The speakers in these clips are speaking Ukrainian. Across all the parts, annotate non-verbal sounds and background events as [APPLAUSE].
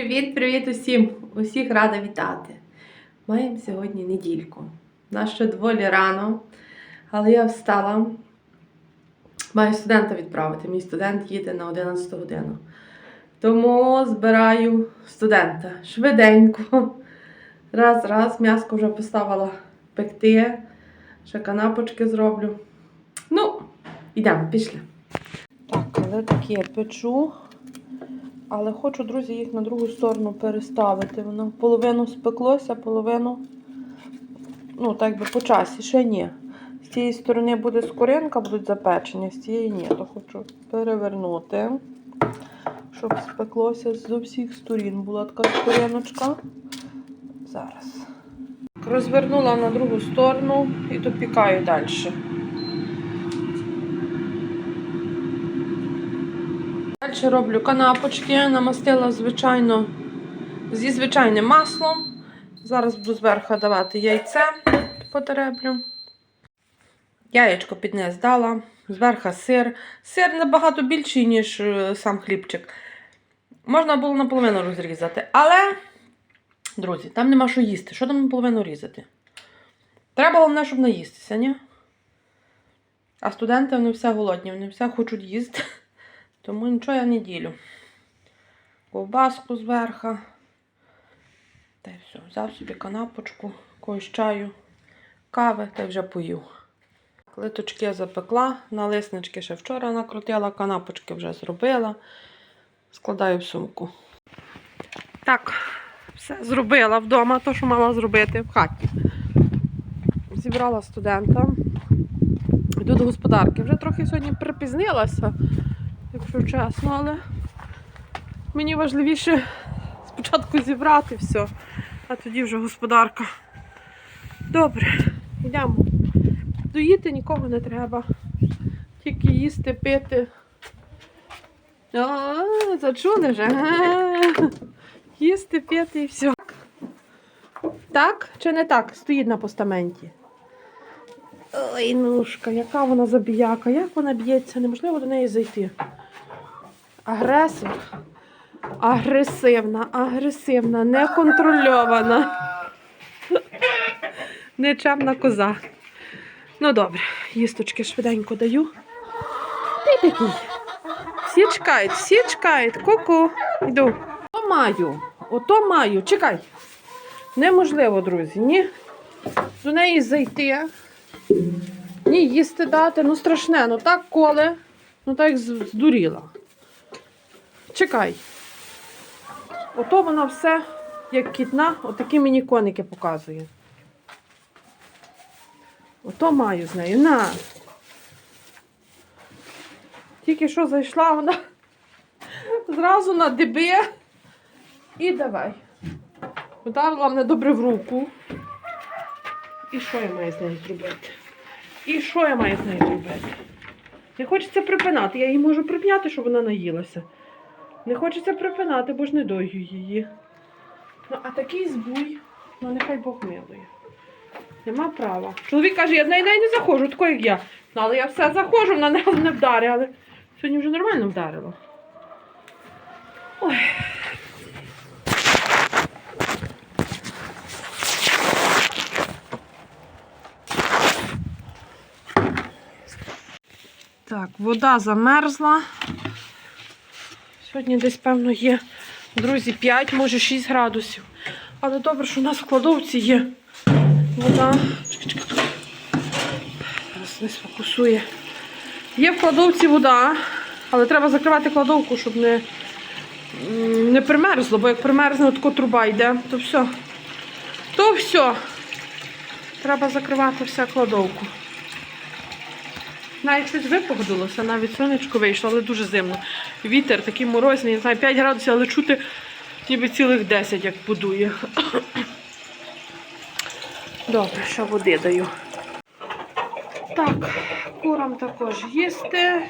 Привіт-привіт усім! Усіх рада вітати. Маємо сьогодні недільку. Нас ще доволі рано, але я встала. Маю студента відправити. Мій студент їде на 11 годину. Тому збираю студента швиденько. Раз, раз, м'яско вже поставила пекти. Ще канапочки зроблю. Ну, йдемо, пішли. Так, але таке печу. Але хочу, друзі, їх на другу сторону переставити. Воно половину спеклося, половину, ну, так би по часі, ще ні. З цієї сторони буде скоринка, будуть запечені, з цієї ні. То хочу перевернути, щоб спеклося з усіх сторін. Була така скориночка. Зараз. Розвернула на другу сторону і допікаю далі. Далі роблю канапочки, намастила звичайно зі звичайним маслом. Зараз буду зверху давати яйце потереблю. Яєчко під низ дала, зверху сир. Сир набагато більший, ніж е, сам хлібчик. Можна було наполовину розрізати. Але, друзі, там нема що їсти. Що там наполовину різати? Треба головне, щоб наїстися, ні? А студенти вони все голодні, вони все хочуть їсти. Тому нічого я не ділю. Ковбаску зверху. Та й все. Взяв собі канапочку, когось чаю, кави та й вже поїв. Клиточки запекла, налиснички ще вчора накрутила, канапочки вже зробила. Складаю в сумку. Так, все зробила вдома, то, що мала зробити в хаті. Зібрала студента. Йду до господарки. Вже трохи сьогодні припізнилася якщо чесно, але мені важливіше спочатку зібрати все, а тоді вже господарка. Добре, йдемо. Доїти нікого не треба. Тільки їсти, пити. А, зачули вже. Їсти, пити і все. Так чи не так? Стоїть на постаменті. Ой, нушка, яка вона забіяка, як вона б'ється, неможливо до неї зайти. Агресор. Агресивна, агресивна, неконтрольована. Нечемна коза. Ну добре, їсточки швиденько даю. Ти такий. Всі чекають, всі чекають. Ку-ку. Йду. Ото маю, ото маю. Чекай. Неможливо, друзі, ні. До неї зайти. Ні, їсти дати. Ну страшне, ну так коле, ну так здуріла. Чекай. Ото вона все, як кітна, отакі мені коники показує. Ото маю з нею. На. Тільки що зайшла вона [LAUGHS] зразу на диби. І давай. Ударила мене добре в руку. І що я маю з нею зробити? І що я маю з нею зробити? Не хочеться припинати. Я її можу припняти, щоб вона наїлася. Не хочеться припинати, бо ж не дою її. Ну, а такий збуй, ну нехай Бог милує. Нема права. Чоловік каже, я в неї не заходжу, тако як я. Ну, але я все заходжу, вона не, не вдарить, але сьогодні вже нормально вдарило. Ой. Так, вода замерзла. Сьогодні десь, певно, є, друзі, 5, може 6 градусів. Але добре, що у нас в кладовці є вода. Зараз не сфокусує. Є в кладовці вода, але треба закривати кладовку, щоб не не примерзло, бо як примерзне, тако труба йде, то все. То все. Треба закривати вся кладовку. Навіть щось випогодилося, навіть сонечко вийшло, але дуже зимно. Вітер такий морозний, не знаю, 5 градусів, але чути ніби цілих 10, як будує. [COUGHS] Добре, що води даю. Так, курам також їсти,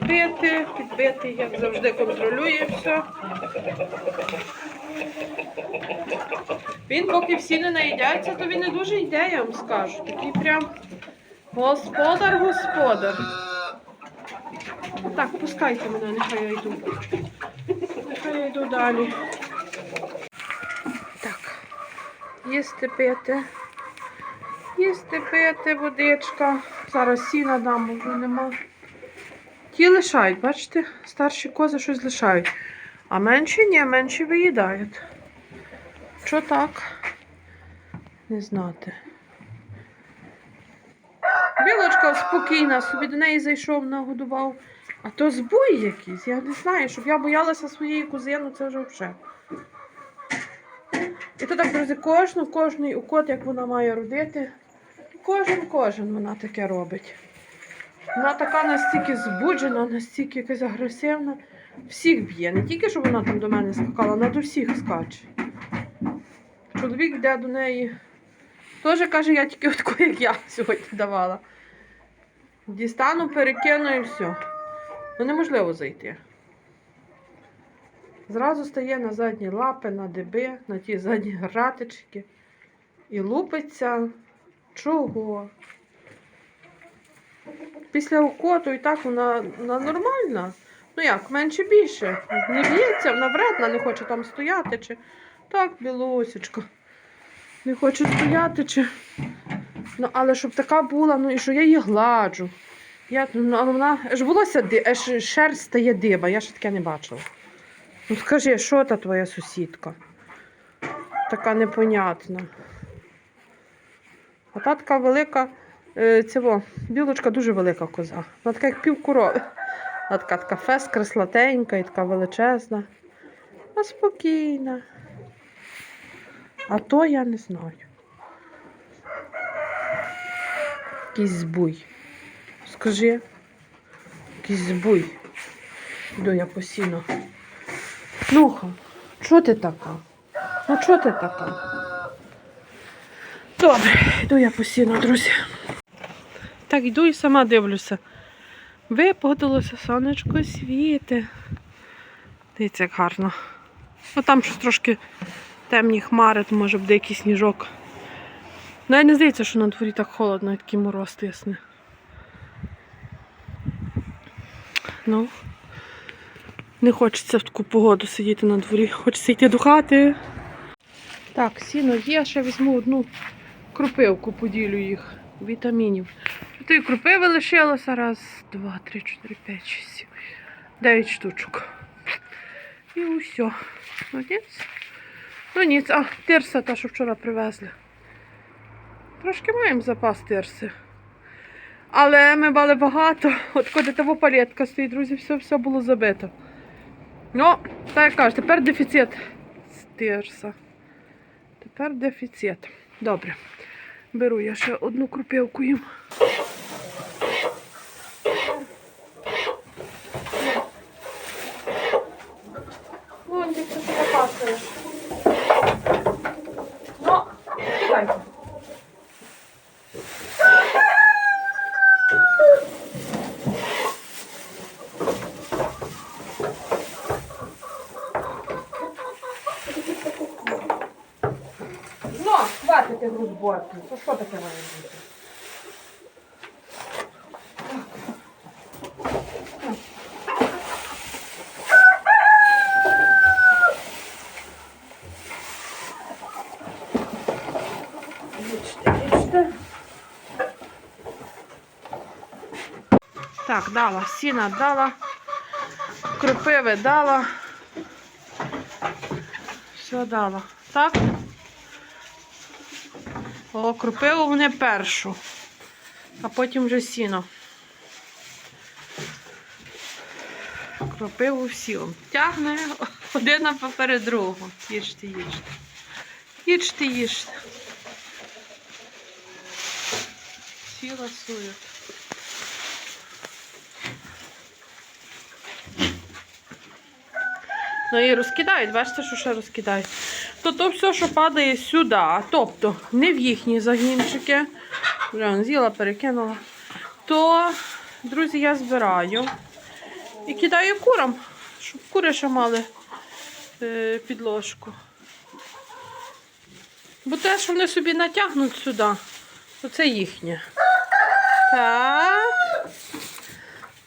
пити, підбити, як завжди, контролює все. Він, поки всі не наїдяться, то він не дуже йде, я вам скажу. Такий прям. Господар, господар. Так, пускайте мене, нехай я йду. Нехай я йду далі. їсти пити. Їсти пити, водичка. Зараз сіна дам, бо нема. Ті лишають, бачите, старші кози щось лишають. А менші ні, менші виїдають. Що так? Не знати. Білочка спокійна, собі до неї зайшов, нагодував. А то збой якийсь, я не знаю, щоб я боялася своєї кузини, це вже взагалі. І то так, друзі, кожну, кожний укот, як вона має родити. Кожен, кожен вона таке робить. Вона така настільки збуджена, настільки якась агресивна. Всіх б'є. Не тільки, щоб вона там до мене скакала, вона до всіх скаче. Чоловік йде до неї. Теж каже, я тільки отку, як я сьогодні давала. Дістану, перекину і все. Ну неможливо зайти. Зразу стає на задні лапи, на деби, на ті задні гратички. І лупиться. Чого? Після укоту і так вона, вона нормальна. Ну як, менше більше. Не б'ється, вона вредна, не хоче там стояти. Чи... Так, білосечко. Не хоче стояти чи. Ну, але щоб така була, ну і що я її гладжу. Я, ну, але вона аж волосся шерсть стає диба, я ще таке не бачила. Ну скажи, що та твоя сусідка? Така непонятна. А та така велика, е, цього, білочка дуже велика коза. Вона така, як пів корови. Вона така, така фес, креслатенька і така величезна. А спокійна. А то я не знаю. Якийсь збуй. Скажи, якийсь збуй. Йду я постійно. Нуха, що ти така? Ну чого ти така? Добре, йду я постійно, друзі. Так, йду і сама дивлюся. Випогодилося, сонечко світе. Дивіться, як гарно. Ну там щось трошки темні хмари, то може буде якийсь сніжок. Навіть не здається, що на дворі так холодно, і такий мороз тисне. Ну, не хочеться в таку погоду сидіти на дворі, хочеться йти до хати. Так, сіно є, ще візьму одну крупивку, поділю їх, вітамінів. Тут і крупиви лишилося. Раз, два, три, чотири, п'ять, шість, сім, дев'ять штучок. І усе. Ну, ніц. Ну ніц, а тирса та, що вчора привезли. Трошки маємо запас тирси. Але ми мали багато. От коли того палетка стоїть, друзі, все, все було забито. Ну, так як кажуть, тепер дефіцит тирса. Тепер дефіцит. Добре. Беру я ще одну крупівку їм. Розборки. То що таке має бути? Так, дала, сіна дала, крупиви дала. Все дала. Так? О, крупиву вони першу, а потім вже сіно. Кропиву сілом. Тягне один поперед другого. Їжте, їжте. Їжте, їжте. Сіла ласують. Ну і розкидають, бачите, що ще розкидають. То то все, що падає сюди, тобто не в їхні загінчики, вже з'їла, перекинула, то, друзі, я збираю і кидаю курам, щоб кури ще мали е, підложку. Бо те, що вони собі натягнуть сюди, то це їхнє. Так,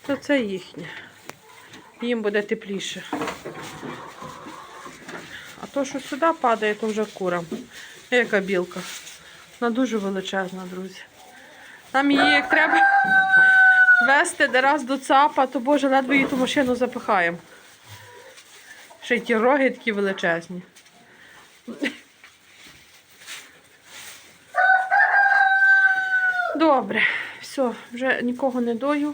то це їхнє. Їм буде тепліше. А то, що сюди падає, то вже курам. Яка білка. Вона дуже величезна, друзі. Нам її як треба вести де раз до ЦАПа, то боже, ледве її ту машину запихаємо. Ще й ті роги такі величезні. Добре, все, вже нікого не дою.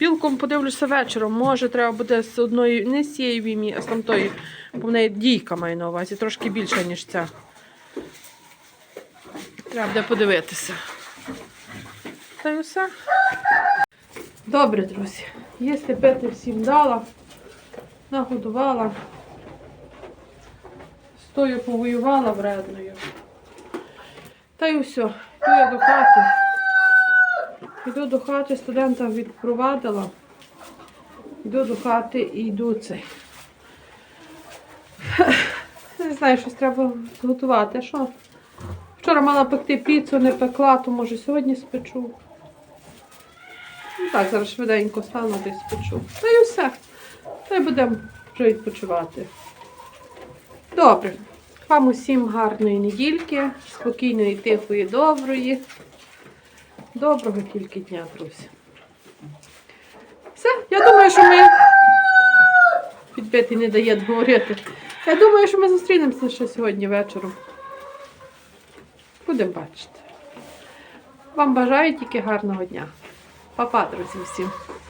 Білком подивлюся вечором. Може, треба буде з одної, не з цієї вімі, а з тамтої, бо в неї дійка має на увазі, трошки більша, ніж ця. Треба буде подивитися. Та й все. Добре, друзі. Їсти пити всім дала, нагодувала. З тою повоювала вредною. Та й все. Йду я до хати. Йду до хати, студента відпровадила. Йду до хати і йду цей. Не знаю, щось треба зготувати. А Що? Вчора мала пекти піцу, не пекла, то може сьогодні спечу. Ну так, зараз швиденько стану десь спечу. Та й все. Та й будемо вже відпочивати. Добре. Вам усім гарної недільки, спокійної, тихої, доброї. Доброго тільки дня, друзі. Все, я думаю, що ми. Підбитий не дає говорити. Я думаю, що ми зустрінемося ще сьогодні вечором. Будемо бачити. Вам бажаю тільки гарного дня. Па-па, друзі, всім.